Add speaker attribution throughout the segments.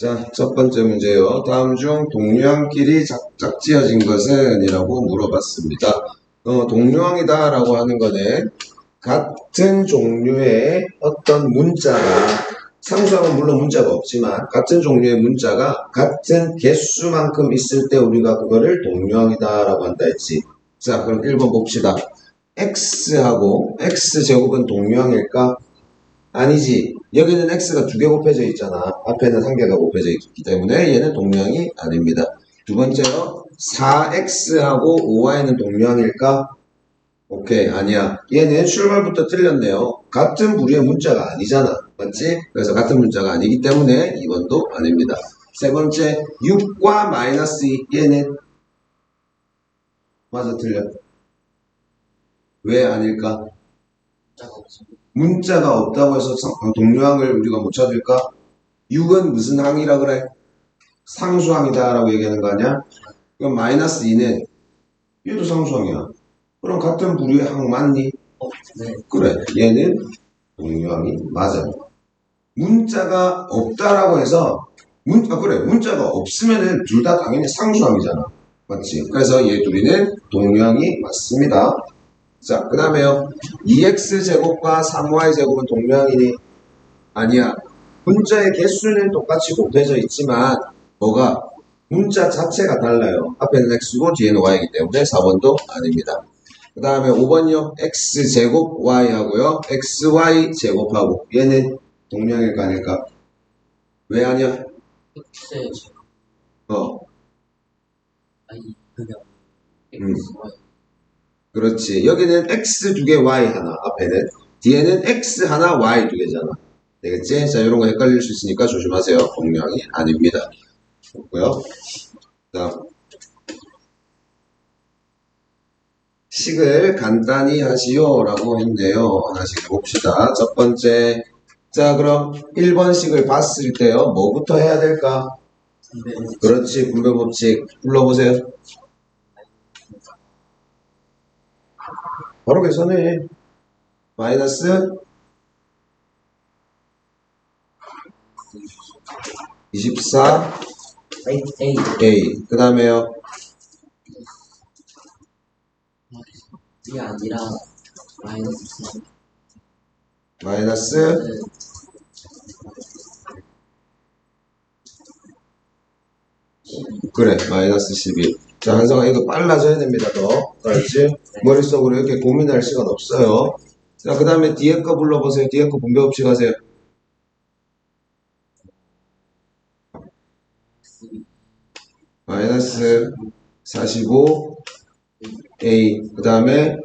Speaker 1: 자, 첫 번째 문제요. 다음 중 동류항끼리 작작 지어진 것은? 이라고 물어봤습니다. 어, 동류항이다 라고 하는 거는 같은 종류의 어떤 문자가 상수항은 물론 문자가 없지만 같은 종류의 문자가 같은 개수만큼 있을 때 우리가 그거를 동류항이다 라고 한다 했지. 자, 그럼 1번 봅시다. x하고 x제곱은 동류항일까? 아니지. 여기는 x가 두 개 곱해져 있잖아. 앞에는 한 개가 곱해져 있기 때문에 얘는 동류항이 아닙니다. 두 번째로 4x하고 5y는 동류항일까? 오케이, 아니야. 얘는 출발부터 틀렸네요. 같은 부류의 문자가 아니잖아. 맞지? 그래서 같은 문자가 아니기 때문에 2번도 아닙니다. 세 번째, 6과 마이너스 2. 얘는 맞아, 틀려. 왜 아닐까? 문자가 없다고 해서 상- 동류항을 우리가 못 찾을까? 6은 무슨 항이라 그래? 상수항이다 라고 얘기하는 거 아니야? 그럼 마이너스 2는 얘도 상수항이야. 그럼 같은 부류의 항 맞니?
Speaker 2: 어, 네.
Speaker 1: 그래. 얘는 동류항이 맞아. 문자가 없다라고 해서 문, 아, 그래. 문자가 없으면은 둘 다 당연히 상수항이잖아. 맞지? 그래서 얘 둘이는 동류항이 맞습니다. 자, 그 다음에요. 2x제곱과 3y제곱은 동류항이니? 아니야. 문자의 개수는 똑같이 곱해져 있지만, 뭐가? 문자 자체가 달라요. 앞에는 x고 뒤에는 y이기 때문에 4번도 아닙니다. 그 다음에 5번이요. x제곱 y 하고요. xy 제곱하고. 얘는 동류항일까 아닐까? 왜 아니야?
Speaker 2: X
Speaker 1: 어,
Speaker 2: 아니 그냥
Speaker 1: 음.
Speaker 2: X Y
Speaker 1: 그렇지. 여기는 x 두 개, y 하나. 앞에는. 뒤에는 x 하나, y 두 개잖아. 되겠지? 자, 이런 거 헷갈릴 수 있으니까 조심하세요. 동량이 아닙니다. 좋고요. 다음. 식을 간단히 하시오. 라고 했네요. 하나씩 해봅시다. 첫 번째. 자, 그럼 1번 식을 봤을 때요. 뭐부터 해야 될까? 그렇지. 분배 법칙. 불러보세요. 바로 계산해. 마이너스 24
Speaker 2: A A.
Speaker 1: 그 다음에요.
Speaker 2: 이 아니라 마이너스 3
Speaker 1: 마이너스 그래. 마이너스 12. 자, 한성아 이거 빨라져야 됩니다. 더. 알았지? 머릿속으로 이렇게 고민할 시간 없어요. 자, 그 다음에 뒤에 거 불러보세요. 뒤에 거 분배 없이 가세요. 마이너스 45 A. 그 다음에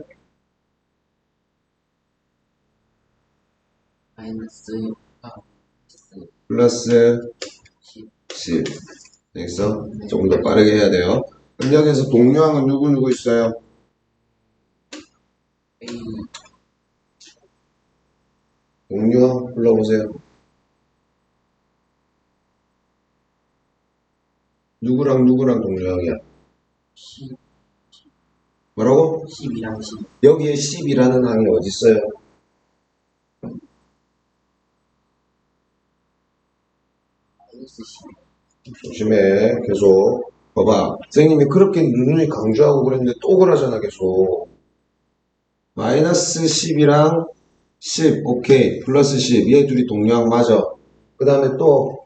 Speaker 2: 마이너스 아
Speaker 1: 플러스
Speaker 2: 10
Speaker 1: 10. 됐어? 조금 더 빠르게 해야 돼요. 여기서 동료항은 누구누구 있어요?
Speaker 2: A
Speaker 1: 동료항 불러보세요. 누구랑 누구랑 동료항이야?
Speaker 2: 10
Speaker 1: 뭐라고?
Speaker 2: 10이랑 10
Speaker 1: 여기에 10이라는 항이 어디 있어요?
Speaker 2: 마이너스 10
Speaker 1: 조심해. 계속. 봐봐. 선생님이 그렇게 누누이 강조하고 그랬는데 또 그러잖아, 계속. 마이너스 10이랑 10, 오케이. 플러스 10. 얘 둘이 동료항 맞아. 그 다음에 또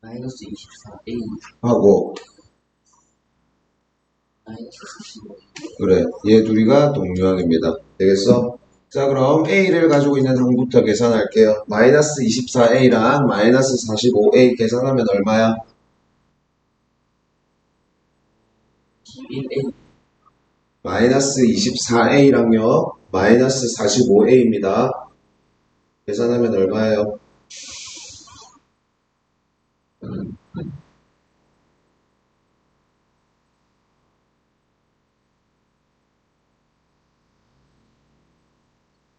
Speaker 2: 마이너스 24 A
Speaker 1: 하고,
Speaker 2: 마이너스 45
Speaker 1: 그래. 얘 둘이가 동류항입니다. 되겠어? 자, 그럼 A를 가지고 있는 항부터 계산할게요. 마이너스 24A랑 마이너스 45A 계산하면 얼마야?
Speaker 2: 11 A
Speaker 1: 마이너스 24A랑요, 마이너스 45A입니다. 계산하면 얼마예요?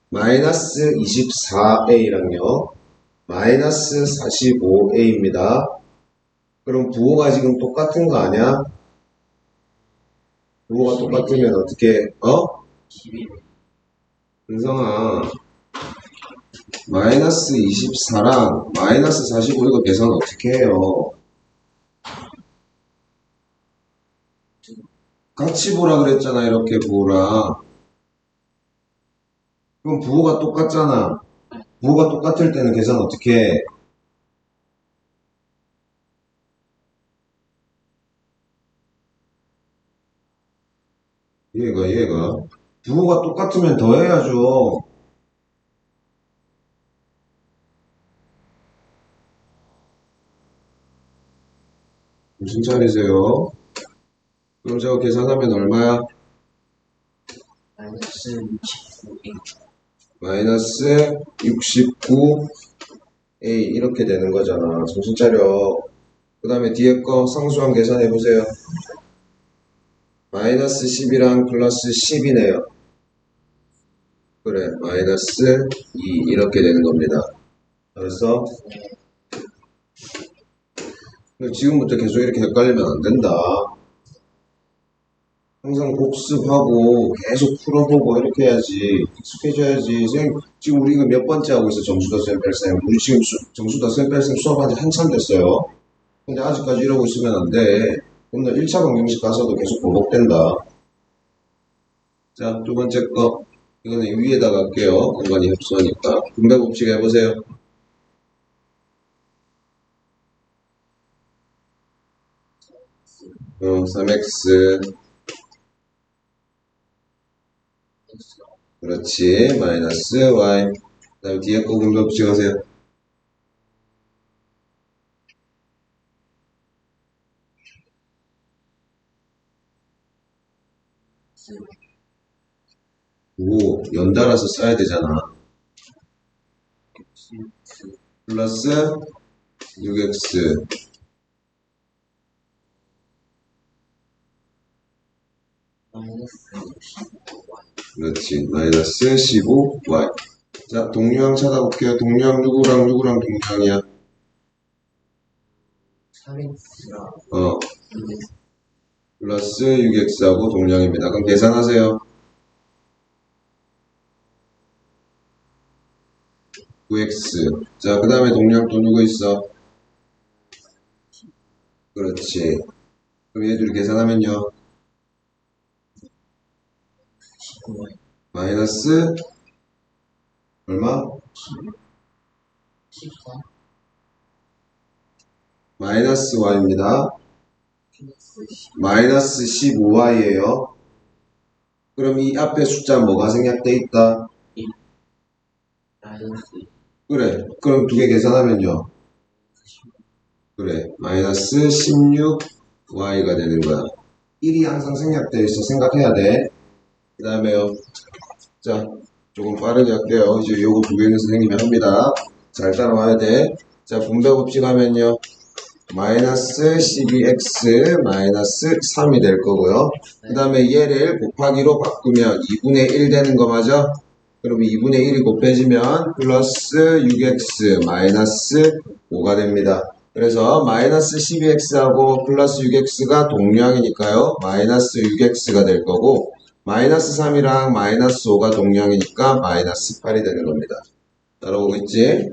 Speaker 1: 마이너스 24A랑요, 마이너스 45A입니다. 그럼 부호가 지금 똑같은 거 아니야? 부호가 똑같으면 어떻게, 어?
Speaker 2: 11
Speaker 1: 은성아, 마이너스 24랑 마이너스 45 이거 계산 어떻게 해요? 같이 보라 그랬잖아 이렇게 보라 그럼 부호가 똑같잖아 부호가 똑같을 때는 계산 어떻게 해? 얘가 얘가 부호가 똑같으면 더해야죠 무슨 차리세요? 그럼 저거 계산하면 얼마야?
Speaker 2: 마이너스 69A
Speaker 1: 마이너스 69A 이렇게 되는 거잖아. 정신 차려. 그 다음에 뒤에 거 상수항 계산해 보세요. 마이너스 10이랑 플러스 10이네요. 그래, 마이너스 2 이렇게 되는 겁니다. 근데 지금부터 계속 이렇게 헷갈리면 안 된다. 항상 복습하고 계속 풀어보고 이렇게 해야지 익숙해져야지 선생님 지금 우리 이거 몇 번째 하고 있어 점수다 쌤 뺄쌤 우리 지금 수, 점수다 쌤 뺄쌤 수업한 지 한참 됐어요 근데 아직까지 이러고 있으면 안돼 너 1차 방정식 가서도 계속 반복된다. 자 두 번째 거. 이거는 위에다가 할게요. 공간이 협소하니까. 분배 법칙 해보세요. 어, 3x 그렇지. 마이너스 y 그 다음 뒤에 거 분배 법칙 하세요 오 연달아서 써야 되잖아. 플러스 6x
Speaker 2: 마이너스. 15Y
Speaker 1: 그렇지. 마이너스 15y 자 동류항 찾아볼게요. 동류항 누구랑 누구랑 동류항이야?
Speaker 2: 3X랑
Speaker 1: 어. 플러스 6x하고 동량입니다. 그럼 계산하세요. 9x. 자, 그 다음에 동량 또 누구 있어? 그렇지. 그럼 얘들 계산하면요.
Speaker 2: 19Y
Speaker 1: 마이너스 얼마?
Speaker 2: 14
Speaker 1: 마이너스 y입니다.
Speaker 2: 플러스 10
Speaker 1: 마이너스 15y예요. 그럼 이 앞에 숫자 뭐가 생략돼 있다?
Speaker 2: 마이너스
Speaker 1: 그래. 그럼 두 개 계산하면요. 그래. 마이너스 16y가 되는 거야. 1이 항상 생략되어 있어. 생각해야 돼. 그 다음에요. 자, 조금 빠르게 할게요. 이제 요거 두 개는 선생님이 합니다. 잘 따라와야 돼. 자, 분배 법칙 하면요. 마이너스 12x 마이너스 3이 될 거고요. 그 다음에 얘를 곱하기로 바꾸면 2분의 1 되는 거 맞아? 그럼 2분의 1이 곱해지면 플러스 6x 마이너스 5가 됩니다. 그래서 마이너스 12x하고 플러스 6x가 동량이니까요. 마이너스 6x가 될 거고 마이너스 3이랑 마이너스 5가 동량이니까 마이너스 8이 되는 겁니다. 따라오고 있지?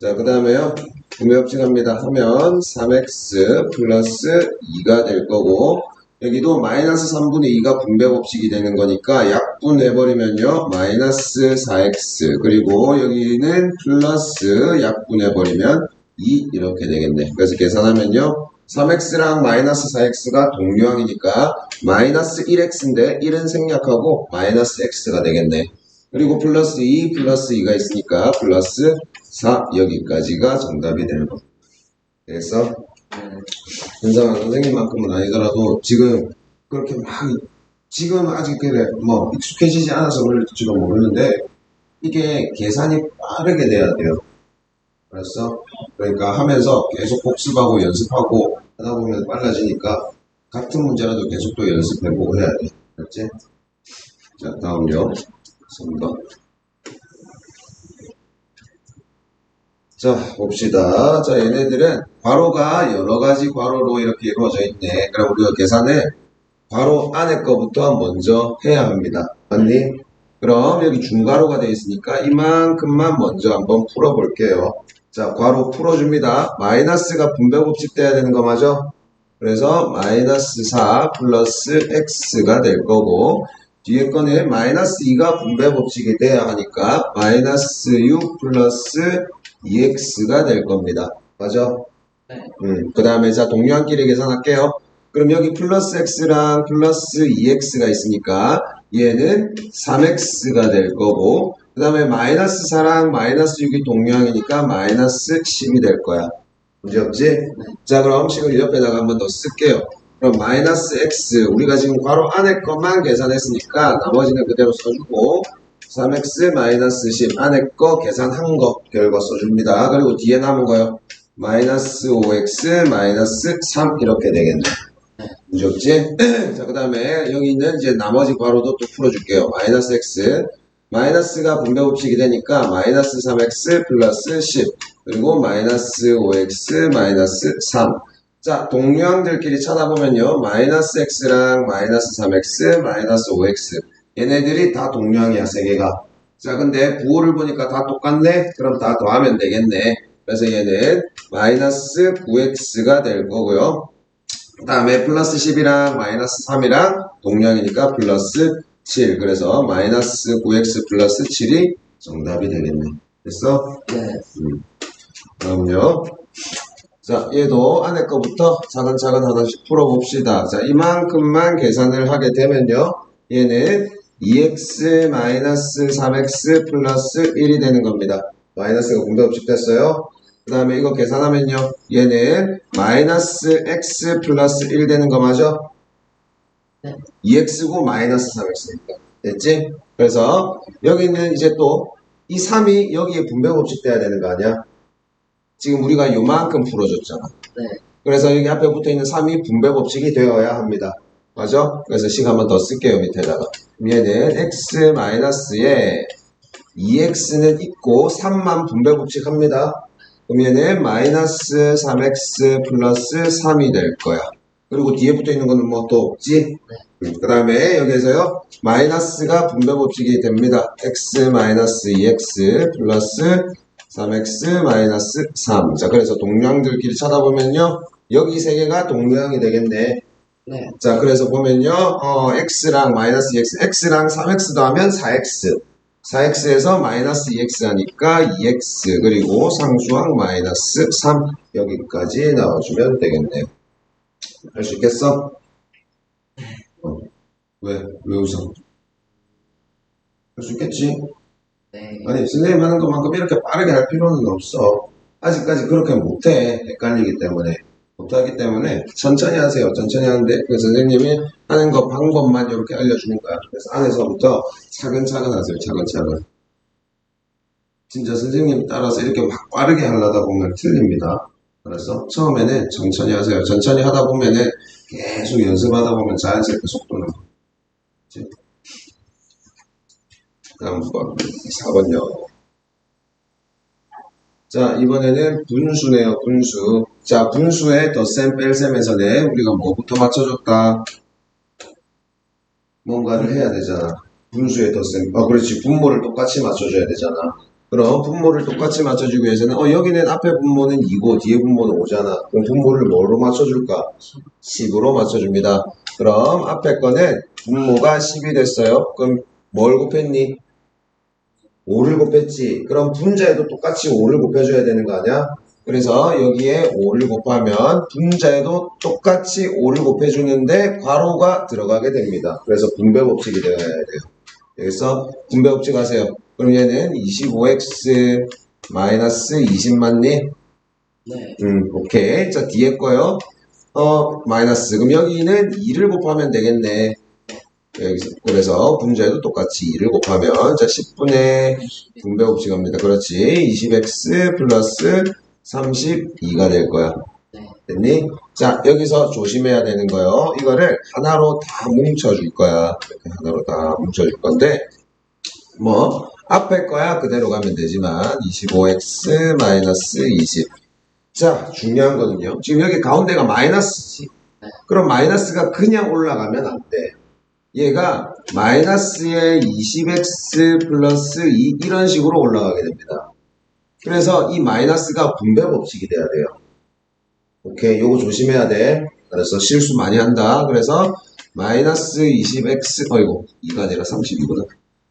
Speaker 1: 자, 그 다음에요. 분배법칙합니다. 하면 3x 플러스 2가 될 거고 여기도 마이너스 3분의 2가 분배법칙이 되는 거니까 약분해버리면요. 마이너스 4x 그리고 여기는 플러스 약분해버리면 2 이렇게 되겠네. 그래서 계산하면요. 3x랑 마이너스 4x가 동류항이니까 마이너스 1x인데 1은 생략하고 마이너스 x가 되겠네. 그리고 플러스 2 플러스 2가 있으니까 플러스 4 여기까지가 정답이 되는 겁니다. 그래서 현장한 선생님만큼은 아니더라도 지금 그렇게 막 지금 아직 그래 뭐 익숙해지지 않아서 그럴지도 모르는데 이게 계산이 빠르게 돼야 돼요. 그래서 그러니까 하면서 계속 복습하고 연습하고 하다 보면 빨라지니까 같은 문제라도 계속 또 연습해보고 해야 돼. 알았지? 자 다음요. 3번. 자, 봅시다. 자, 얘네들은 괄호가 여러 가지 괄호로 이렇게 이루어져 있네. 그럼 우리가 계산을 괄호 안에 거부터 먼저 해야 합니다. 맞니? 그럼 여기 중괄호가 되어 있으니까 이만큼만 먼저 한번 풀어볼게요. 자, 괄호 풀어줍니다. 마이너스가 분배법칙 돼야 되는 거 맞죠? 그래서 마이너스 4 플러스 x가 될 거고 뒤에 거는 마이너스 2가 분배법칙이 돼야 하니까 마이너스 6 플러스 2x가 될 겁니다. 맞죠?
Speaker 2: 네.
Speaker 1: 음, 그 다음에 자 동류한끼리 계산할게요. 그럼 여기 플러스 x랑 플러스 2x가 있으니까 얘는 3x가 될 거고 그 다음에 마이너스 4랑 마이너스 6이 동류항이니까 마이너스 10이 될 거야. 문제없지? 자 그럼 식을 옆에다가 한번 더 쓸게요. 그럼 마이너스 x 우리가 지금 괄호 안에 것만 계산했으니까 나머지는 그대로 써주고 3x 마이너스 10 안에 거 계산한 거 결과 써줍니다. 그리고 뒤에 남은 거요. 마이너스 5x 마이너스 3 이렇게 되겠네. 문제없지? 자, 그 다음에 여기 있는 이제 나머지 괄호도 또 풀어줄게요. 마이너스 x. 마이너스가 분배법칙이 되니까 마이너스 3x 플러스 10. 그리고 마이너스 5x 마이너스 3. 자, 동류항들끼리 찾아보면요. 마이너스 x랑 마이너스 3x 마이너스 5x. 얘네들이 다 동류항이야, 세 개가. 자, 근데 부호를 보니까 다 똑같네? 그럼 다 더하면 되겠네. 그래서 얘는 마이너스 9x가 될 거고요. 그 다음에 플러스 10이랑 마이너스 3이랑 동량이니까 플러스 7. 그래서 마이너스 9x 플러스 7이 정답이 되겠네. 됐어?
Speaker 2: 네.
Speaker 1: 그럼요. 자, 얘도 안에 거부터 차근차근 하나씩 풀어봅시다. 자, 이만큼만 계산을 하게 되면요. 얘는 2x 마이너스 3x 플러스 1이 되는 겁니다. 마이너스가 공배법칙 됐어요. 그 다음에 이거 계산하면요. 얘는 마이너스 x 플러스 1 되는 거 맞아?
Speaker 2: 네.
Speaker 1: 2x고 마이너스 3x니까. 됐지? 그래서 여기는 이제 또 이 3이 여기에 분배법칙 돼야 되는 거 아니야? 지금 우리가 요만큼 풀어줬잖아.
Speaker 2: 네.
Speaker 1: 그래서 여기 앞에 붙어 있는 3이 분배법칙이 되어야 합니다. 맞아? 그래서 식 한번 더 쓸게요, 밑에다가. 얘는 x 마이너스에 2x는 있고 3만 분배 법칙 합니다. 그럼 얘는 마이너스 3x 플러스 3이 될 거야. 그리고 뒤에 붙어 있는 거는 뭐 또 없지? 그 다음에 여기에서요, 마이너스가 분배 법칙이 됩니다. x 마이너스 2x 플러스 3x 마이너스 3. 자, 그래서 동량들끼리 찾아보면요, 여기 세 개가 동량이 되겠네.
Speaker 2: 네.
Speaker 1: 자, 그래서 보면요, 어, x랑 마이너스 2x, x랑 3x 더하면 4x. 4x에서 마이너스 2x 하니까 2x, 그리고 상수항 마이너스 3. 여기까지 나와주면 되겠네요. 할 수 있겠어? 어. 왜? 왜 웃어? 할 수 있겠지?
Speaker 2: 네.
Speaker 1: 아니, 선생님 하는 것만큼 이렇게 빠르게 할 필요는 없어. 아직까지 그렇게 못해. 헷갈리기 때문에. 못하기 때문에 천천히 하세요. 천천히 하는데 그 선생님이 하는 거 방법만 이렇게 알려주는 거야. 그래서 안에서부터 차근차근 하세요. 차근차근. 진짜 선생님 따라서 이렇게 막 빠르게 하려다 보면 틀립니다. 그래서 처음에는 천천히 하세요. 천천히 하다 보면은 계속 연습하다 보면 자연스럽게 속도는. 다음 번 4번요. 자, 이번에는 분수네요, 분수. 자, 분수의 덧셈, 뺄셈에서는 우리가 뭐부터 맞춰줬다? 뭔가를 해야 되잖아. 분수의 덧셈. 아, 그렇지. 분모를 똑같이 맞춰줘야 되잖아. 그럼 분모를 똑같이 맞춰주기 위해서는, 어, 여기는 앞에 분모는 2고, 뒤에 분모는 5잖아. 그럼 분모를 뭐로 맞춰줄까? 10으로 맞춰줍니다. 그럼 앞에 거는 분모가 10이 됐어요. 그럼 뭘 곱했니? 5를 곱했지. 그럼 분자에도 똑같이 5를 곱해줘야 되는 거 아니야? 그래서 여기에 5를 곱하면 분자에도 똑같이 5를 곱해주는데 괄호가 들어가게 됩니다. 그래서 분배 법칙이 되어야 돼요. 여기서 분배 법칙 하세요. 그럼 얘는 25x 마이너스 20 맞니?
Speaker 2: 네.
Speaker 1: 음, 오케이. 자, 뒤에 거요. 어, 마이너스. 그럼 여기는 2를 곱하면 되겠네. 여기서. 그래서 분자에도 똑같이 2를 곱하면, 자, 10분의 분배 법칙 합니다. 그렇지. 20x 플러스 32가 될 거야.
Speaker 2: 네.
Speaker 1: 됐니? 자, 여기서 조심해야 되는 거요. 이거를 하나로 다 뭉쳐줄 거야. 하나로 다 뭉쳐줄 건데, 뭐, 앞에 거야 그대로 가면 되지만, 25x 마이너스 20. 자, 중요한 거는요. 지금 여기 가운데가 마이너스지. 그럼 마이너스가 그냥 올라가면 안 돼. 얘가 마이너스의 20x 플러스 2 이런 식으로 올라가게 됩니다. 그래서 이 마이너스가 분배 법칙이 돼야 돼요. 오케이, 요거 조심해야 돼. 그래서 실수 많이 한다. 그래서 마이너스 20x, 어이고, 2가 아니라 32구나.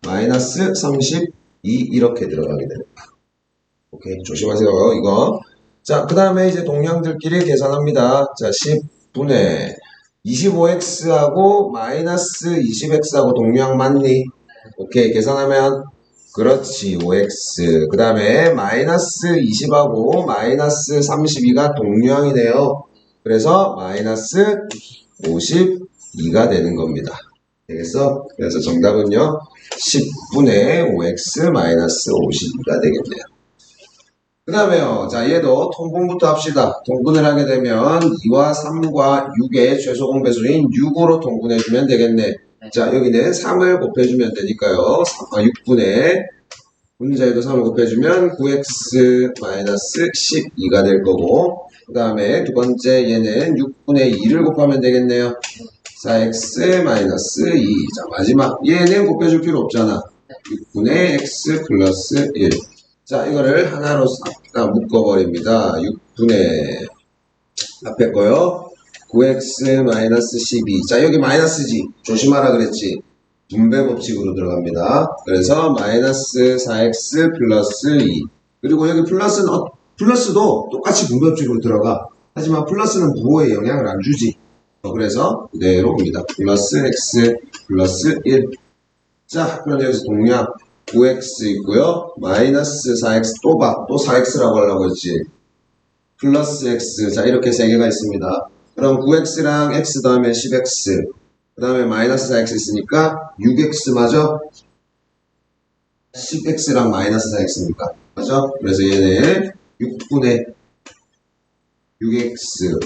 Speaker 1: 마이너스 32 이렇게 들어가게 됩니다. 오케이, 조심하세요. 이거. 자, 그 다음에 이제 동량들끼리 계산합니다. 자, 10분의 25x하고 마이너스 20x하고 동량 맞니? 오케이, 계산하면 그렇지, 5x. 그 다음에 마이너스 20하고 마이너스 32가 동량이네요. 그래서 마이너스 52가 되는 겁니다. 되겠어? 그래서 정답은요, 10분의 5x 마이너스 52가 되겠네요. 그 다음에요. 자, 얘도 통분부터 합시다. 통분을 하게 되면 2와 3과 6의 최소 공배수인 6으로 통분해주면 되겠네. 자, 여기는 3을 곱해주면 되니까요. 3, 아, 6분의 분자에도 3을 곱해주면 9x 12가 될 거고 그 다음에 두 번째 얘는 6분의 2를 곱하면 되겠네요. 4x 2. 자, 마지막 얘는 곱해줄 필요 없잖아. 6분의 x 플러스 1. 자, 이거를 하나로 싹 다 묶어버립니다. 6분의 앞에 거요. 9x 12. 자, 여기 마이너스지. 조심하라 그랬지. 분배 법칙으로 들어갑니다. 그래서 마이너스 4x 플러스 2. 그리고 여기 플러스는, 어, 플러스도 똑같이 분배 법칙으로 들어가. 하지만 플러스는 부호에 영향을 안 주지. 어, 그래서 그대로 옵니다. 플러스 x 플러스 1. 자, 그럼 여기서 동량 9x 있고요. 마이너스 4x 또 봐. 또 4x라고 하려고 했지. 플러스 x. 자, 이렇게 세 개가 있습니다. 그럼 9x랑 x 다음에 10x. 그 다음에 마이너스 4x 있으니까 6x 맞아? 10x랑 마이너스 4x니까. 맞아? 그래서 얘는 6분의 6x.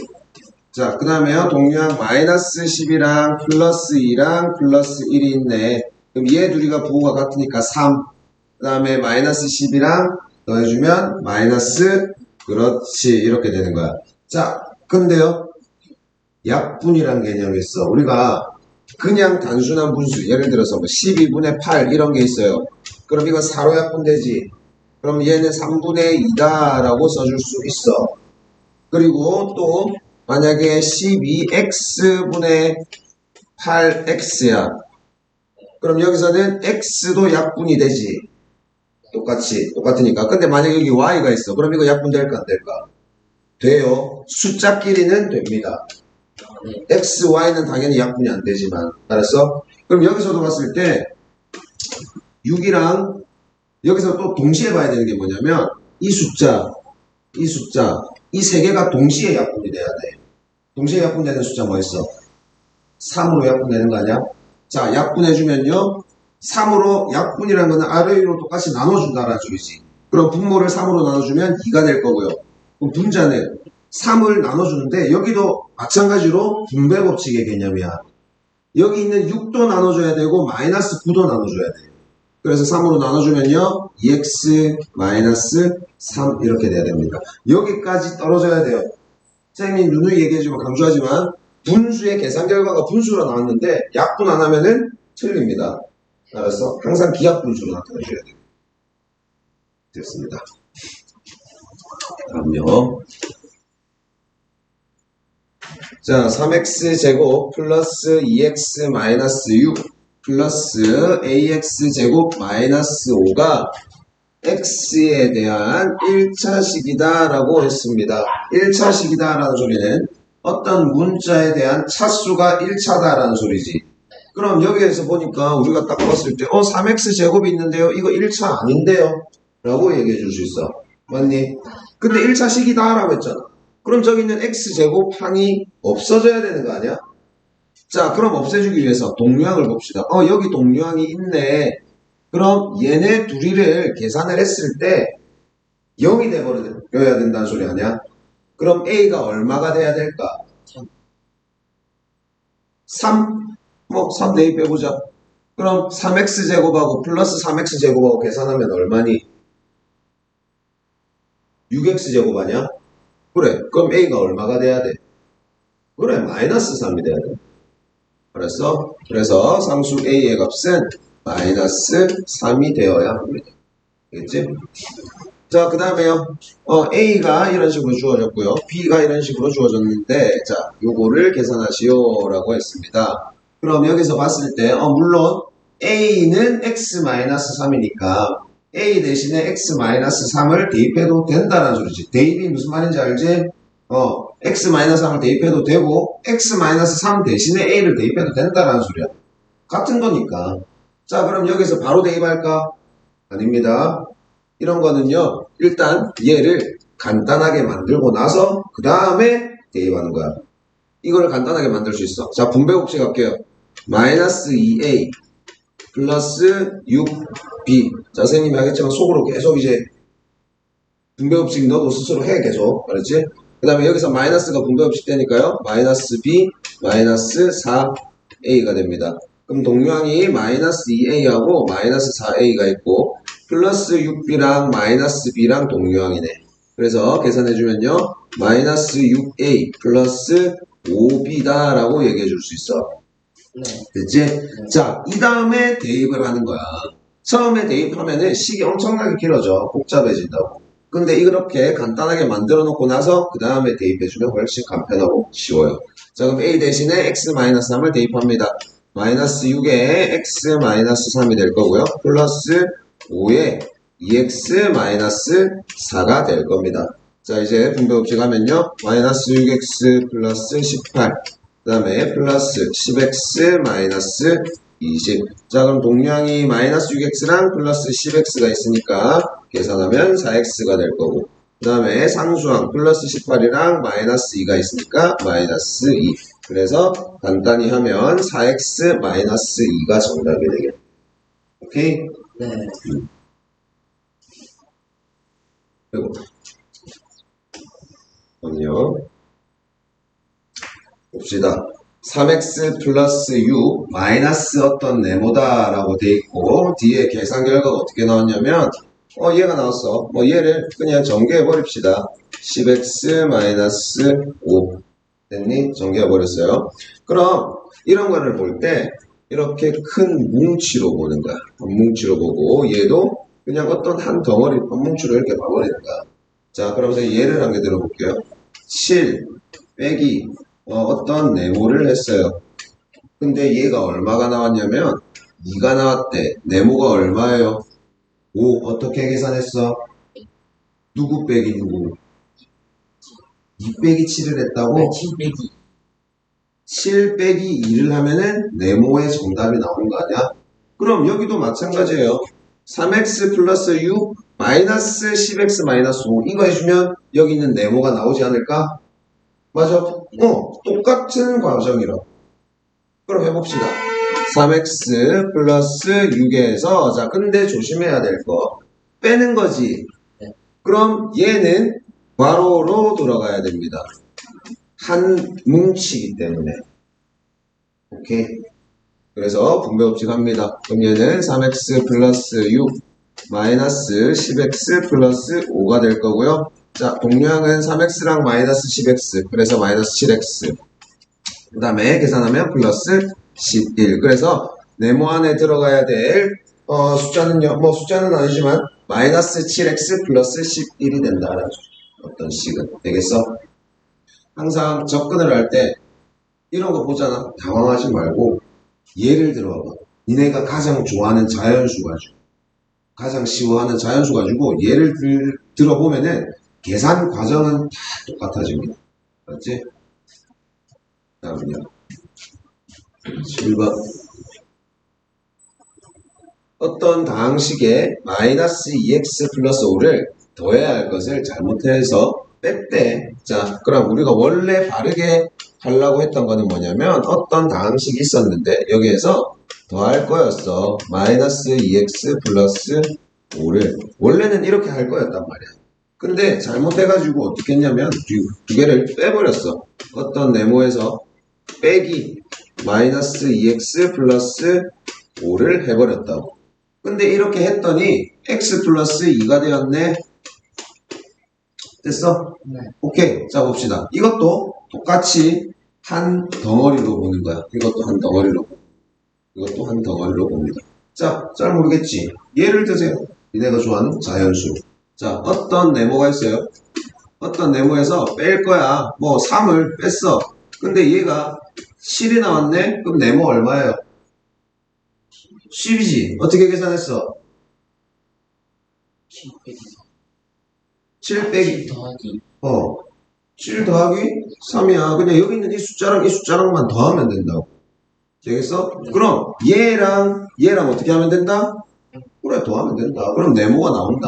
Speaker 1: 자, 그 다음에요. 동량 마이너스 10이랑 플러스 2랑 플러스 1이 있네. 그럼 얘 둘이가 부호가 같으니까 3. 그 다음에 마이너스 10이랑 더해주면 마이너스 그렇지 이렇게 되는 거야. 자, 근데요. 약분이란 개념이 있어. 우리가 그냥 단순한 분수 예를 들어서 뭐 12분의 8 이런 게 있어요. 그럼 이거 4로 약분되지. 그럼 얘는 3분의 2다 라고 써줄 수 있어. 그리고 또 만약에 12x분의 8x야. 그럼 여기서는 x도 약분이 되지. 똑같이, 똑같으니까. 근데 만약에 여기 y가 있어. 그럼 이거 약분될까, 안 될까? 돼요. 숫자끼리는 됩니다.
Speaker 2: 네.
Speaker 1: x, y는 당연히 약분이 안 되지만. 알았어? 그럼 여기서도 봤을 때, 6이랑, 여기서 또 동시에 봐야 되는 게 뭐냐면, 이 숫자, 이 숫자, 이 세 개가 동시에 약분이 돼야 돼. 동시에 약분되는 숫자 뭐 있어? 3으로 약분되는 거 아니야? 자, 약분해주면요. 3으로 약분이라는 거는 아래 위로 똑같이 나눠준다라는 소리지. 그럼 분모를 3으로 나눠주면 2가 될 거고요. 그럼 분자는 3을 나눠주는데 여기도 마찬가지로 분배 법칙의 개념이야. 여기 있는 6도 나눠줘야 되고 마이너스 9도 나눠줘야 돼요. 그래서 3으로 나눠주면요. 2x 마이너스 3 이렇게 돼야 됩니다. 여기까지 떨어져야 돼요. 선생님이 누누이 얘기해주고 강조하지만 분수의 계산 결과가 분수로 나왔는데 약분 안 하면은 틀립니다. 알았어? 항상 기하 분수로 나타내줘야 돼요. 됐습니다. 다음요. 자, 3x 제곱 플러스 2x 마이너스 6 플러스 ax 제곱 마이너스 5가 x에 대한 1차식이다 라고 했습니다. 1차식이다 라는 소리는 어떤 문자에 대한 차수가 1차다 라는 소리지. 그럼 여기에서 보니까 우리가 딱 봤을 때, 어, 3x 제곱이 있는데요. 이거 1차 아닌데요. 라고 얘기해 줄 수 있어. 맞니? 근데 1차식이다 라고 했잖아. 그럼 저기 있는 x 제곱 항이 없어져야 되는 거 아니야? 자, 그럼 없애주기 위해서 동류항을 봅시다. 어, 여기 동류항이 있네. 그럼 얘네 둘이를 계산을 했을 때 0이 돼버려야 된다는 소리 아니야? 그럼 A가 얼마가 돼야 될까? 3? 뭐, 3 대입 해보자. 그럼 3x 제곱하고 플러스 3x 제곱하고 계산하면 얼마니? 6x 제곱 아니야? 그래. 그럼 A가 얼마가 돼야 돼? 그래. 마이너스 3이 돼야 돼. 그래서 그래서 상수 a의 값은 마이너스 3이 되어야 합니다. 알겠지? 자, 그 다음에요. 어, A가 이런 식으로 주어졌고요. B가 이런 식으로 주어졌는데, 자, 요거를 계산하시오라고 했습니다. 그럼 여기서 봤을 때, 어, 물론 A는 X-3이니까 A 대신에 X-3을 대입해도 된다는 소리지. 대입이 무슨 말인지 알지? 어, X-3을 대입해도 되고, X-3 대신에 A를 대입해도 된다는 소리야. 같은 거니까. 자, 그럼 여기서 바로 대입할까? 아닙니다. 이런 거는요, 일단 얘를 간단하게 만들고 나서 그 다음에 대입하는 거야. 이걸 간단하게 만들 수 있어. 자, 분배 법칙 할게요. 마이너스 2a 플러스 6b. 자, 선생님이 하겠지만 속으로 계속 이제 분배 법칙 너도 스스로 해 계속. 알았지? 그 다음에 여기서 마이너스가 분배 법칙 되니까요. 마이너스 b 마이너스 4a가 됩니다. 그럼 동량이 마이너스 2a하고 마이너스 4a가 있고 플러스 6b랑 마이너스 b랑 동류항이네. 그래서 계산해주면요. 마이너스 6a 플러스 5b다라고 얘기해 줄 수 있어.
Speaker 2: 네.
Speaker 1: 됐지? 자, 이 다음에 대입을 하는 거야. 처음에 대입하면은 식이 엄청나게 길어져. 복잡해진다고. 근데 이렇게 간단하게 만들어 놓고 나서 그 다음에 대입해주면 훨씬 간편하고 쉬워요. 자, 그럼 a 대신에 x-3을 대입합니다. 마이너스 6에 x-3이 될 거고요. 플러스 5에 2x-4가 될 겁니다. 자, 이제 분배 법칙 하면요. 마이너스 6x 플러스 18. 그 다음에 플러스 10x 마이너스 20. 자, 그럼 동량이 마이너스 6x랑 플러스 10x가 있으니까 계산하면 4x가 될 거고. 그 다음에 상수항 플러스 18이랑 마이너스 2가 있으니까 마이너스 2. 그래서 간단히 하면 4x 마이너스 2가 정답이 되겠다. 오케이?
Speaker 2: 네.
Speaker 1: 그리고 그럼요. 봅시다. 3x 플러스 u 마이너스 어떤 네모다 라고 돼 있고 뒤에 계산 결과가 어떻게 나왔냐면 어 얘가 나왔어. 뭐 얘를 그냥 전개해 버립시다. 10x 마이너스 5 됐니? 전개해 버렸어요. 그럼 이런 거를 볼 때 이렇게 큰 뭉치로 보는 거야. 한 뭉치로 보고 얘도 그냥 어떤 한 덩어리 한 뭉치로 이렇게 봐버리는 거야. 자, 그러면서 예를 한 개 들어볼게요. 7 빼기 어, 떤 네모를 했어요. 근데 얘가 얼마가 나왔냐면 2가 나왔대. 네모가 얼마예요? 5 어떻게 계산했어? 누구 빼기 누구? 2 빼기 7을 했다고?
Speaker 2: 네, 7 빼기.
Speaker 1: 7 빼기 2를 하면은 네모의 정답이 나오는 거 아니야? 그럼 여기도 마찬가지예요. 3x 플러스 6 마이너스 10x 마이너스 5 이거 해주면 여기 있는 네모가 나오지 않을까? 맞아? 어, 똑같은 과정이라. 그럼 해봅시다. 3x 플러스 6에서 자 근데 조심해야 될 거 빼는 거지.
Speaker 2: 네.
Speaker 1: 그럼 얘는 괄호로 들어가야 됩니다. 한 뭉치기 때문에. 오케이. 그래서 분배 법칙 합니다. 그럼 얘는 3x 플러스 6 마이너스 10x 플러스 5가 될 거고요. 자, 동량은 3x랑 마이너스 10x 그래서 마이너스 7x 그 다음에 계산하면 플러스 11 그래서 네모 안에 들어가야 될 어, 숫자는요 뭐 숫자는 아니지만 마이너스 7x 플러스 11이 된다라는 어떤 식은. 되겠어? 항상 접근을 할 때 이런 거 보잖아. 당황하지 말고 예를 들어봐. 니네가 가장 좋아하는 자연수 가지고 가장 쉬워하는 자연수 가지고 예를 들, 들어보면은 계산 과정은 다 똑같아집니다. 맞지? 다음은요. 7번. 어떤 다항식에 마이너스 2x 플러스 5를 더해야 할 것을 잘못해서 뺐대. 자, 그럼 우리가 원래 바르게 하려고 했던 거는 뭐냐면 어떤 다항식이 있었는데 여기에서 더할 거였어. 마이너스 2x 플러스 5를 원래는 이렇게 할 거였단 말이야. 근데 잘못해가지고 어떻게 했냐면 두, 두 개를 빼버렸어. 어떤 네모에서 빼기 마이너스 2x 플러스 5를 해버렸다고. 근데 이렇게 했더니 x 플러스 2가 되었네. 됐어?
Speaker 2: 네.
Speaker 1: 오케이. 자 봅시다. 이것도 똑같이 한 덩어리로 보는 거야. 이것도 한 덩어리로 이것도 한 덩어리로 봅니다. 자, 잘 모르겠지? 예를 드세요. 니네가 좋아하는 자연수. 자, 어떤 네모가 있어요? 어떤 네모에서 뺄 거야. 뭐 3을 뺐어. 근데 얘가 7이 나왔네? 그럼 네모 얼마예요? 10이지. 어떻게 계산했어?
Speaker 2: 7 빼기
Speaker 1: 7 빼기
Speaker 2: 7 더하기
Speaker 1: 어, 7 더하기 3이야. 그냥 여기 있는 이 숫자랑 이 숫자랑만 더하면 된다고. 되겠어? 그럼 얘랑 얘랑 어떻게 하면 된다? 그래, 더하면 된다. 그럼 네모가 나온다.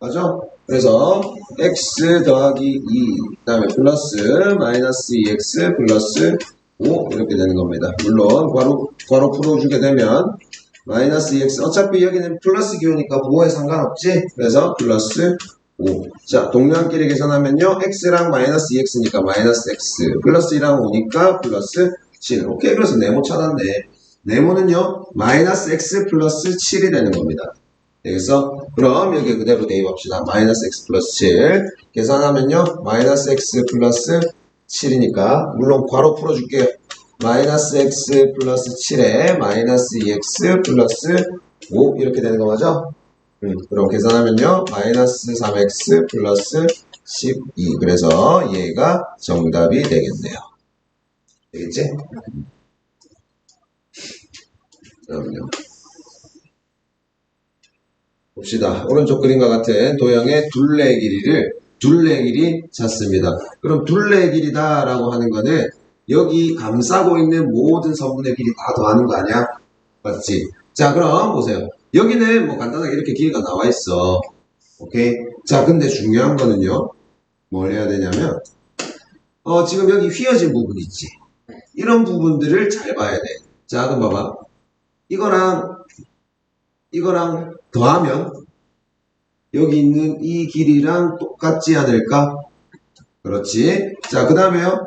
Speaker 1: 맞아? 그래서 x 더하기 2, 그 다음에 플러스 마이너스 2x 플러스 5 이렇게 되는 겁니다. 물론 괄호, 괄호 풀어주게 되면 마이너스 2x 어차피 여기는 플러스 기호니까 부호에 상관없지? 그래서 플러스 5. 자, 동량끼리 계산하면요. x랑 마이너스 2x니까 마이너스 x. 플러스 2랑 5니까 플러스 7. 오케이. 그래서 네모 찾았네. 네모는요. 마이너스 x 플러스 7이 되는 겁니다. 되겠어? 그럼 여기 그대로 대입합시다. 마이너스 x 플러스 7. 계산하면요. 마이너스 x 플러스 7이니까 물론 괄호 풀어줄게요. 마이너스 x 플러스 7에 마이너스 2x 플러스 5 이렇게 되는 거 맞아? 음, 그럼 계산하면요. 마이너스 3x 플러스 12. 그래서 얘가 정답이 되겠네요. 되겠지? 그럼요. 봅시다. 오른쪽 그림과 같은 도형의 둘레 길이를 둘레 길이 찾습니다. 그럼 둘레 길이다 라고 하는 거는 여기 감싸고 있는 모든 선분의 길이 다 더하는 거 아니야? 맞지? 자, 그럼 보세요. 여기는 뭐 간단하게 이렇게 길이가 나와 있어. 오케이? 자, 근데 중요한 거는요. 뭘 해야 되냐면, 어, 지금 여기 휘어진 부분 있지? 이런 부분들을 잘 봐야 돼. 자, 그럼 봐봐. 이거랑, 이거랑 더하면, 여기 있는 이 길이랑 똑같지 않을까? 그렇지. 자, 그 다음에요.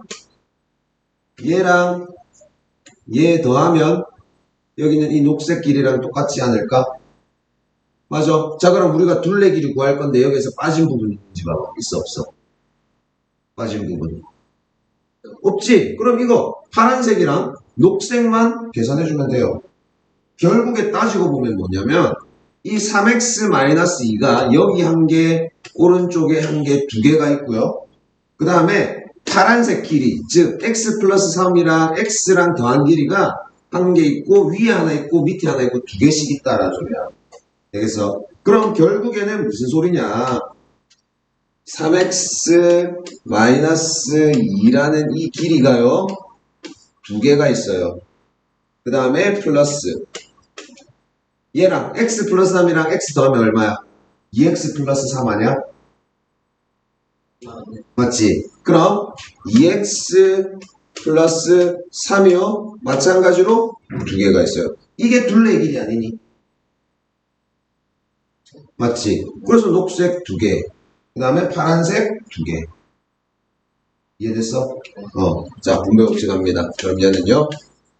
Speaker 1: 얘랑 얘 더하면 여기는 이 녹색 길이랑 똑같지 않을까? 맞아. 자, 그럼 우리가 둘레 길이 구할 건데 여기서 빠진 부분이 있는지 봐봐. 있어, 없어? 빠진 부분. 없지? 그럼 이거 파란색이랑 녹색만 계산해주면 돼요. 결국에 따지고 보면 뭐냐면 이 3x-2가 여기 한 개, 오른쪽에 한 개, 두 개가 있고요. 그 다음에 파란색 길이, 즉 x 플러스 3이랑 x랑 더한 길이가 한 개 있고 위에 하나 있고 밑에 하나 있고 두 개씩 있다라는 소리야. 되겠어? 그럼 결국에는 무슨 소리냐? 3x 마이너스 2라는 이 길이가요. 두 개가 있어요. 그 다음에 플러스 얘랑 x 플러스 3이랑 x 더하면 얼마야? 2x 플러스 3 아니야? 맞지? 그럼 2x 플러스 3이요. 마찬가지로 두 개가 있어요. 이게 둘레 길이 아니니? 맞지? 그래서 녹색 두 개. 그 다음에 파란색 두 개. 이해됐어? 어. 자, 분배 법칙 갑니다. 그럼 얘는요.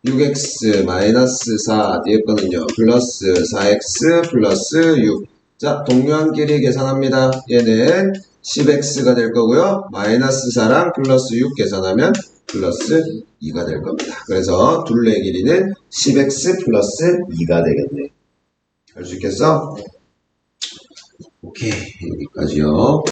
Speaker 1: 6x 마이너스 4 뒤에 거는요. 플러스 4x 플러스 6. 자, 동료한끼리 계산합니다. 얘는 10x가 될 거고요. 마이너스 4랑 플러스 6 계산하면 플러스 2가 될 겁니다. 그래서 둘레 길이는 10x 플러스 2가 되겠네. 할수 있겠어? 오케이. 여기까지요.